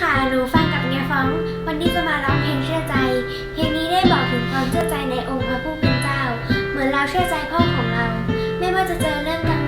ค่ะ หนูฟังกับเมียฟ้อง วันนี้จะมาร้องเพลงเชื่อใจ เพลงนี้ได้บอกถึงความเชื่อใจในองค์พระผู้เป็นเจ้า เหมือนเราเชื่อใจพ่อของเรา ไม่ว่าจะเจอเรื่องกั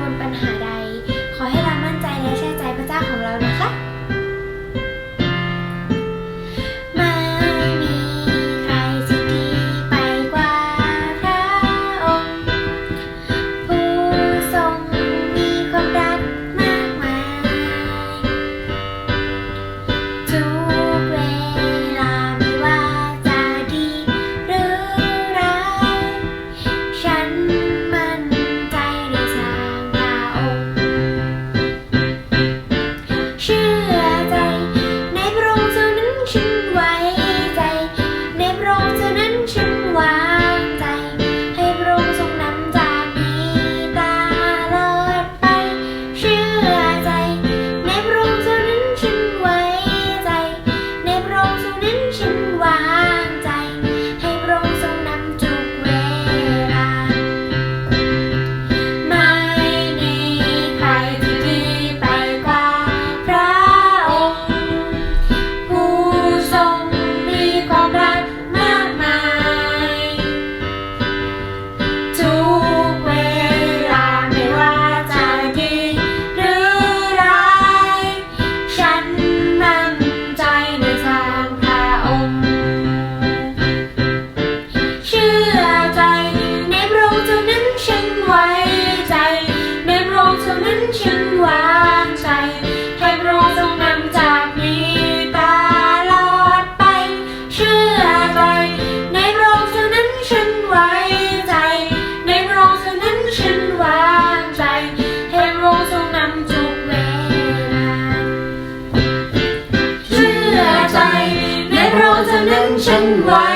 เท่านั้นฉันไว้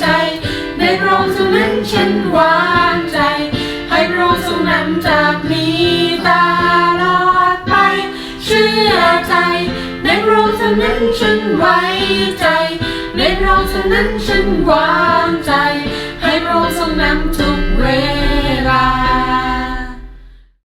ใจ ในพระองค์เท่านั้นฉันวางใจ ให้พระองค์ทรงนำจากนี้ตลอดไป เชื่อใจ ในพระองค์เท่านั้นฉันไว้ใจ ในพระองค์เท่านั้นฉันวางใจ ให้พระองค์ทรงนำ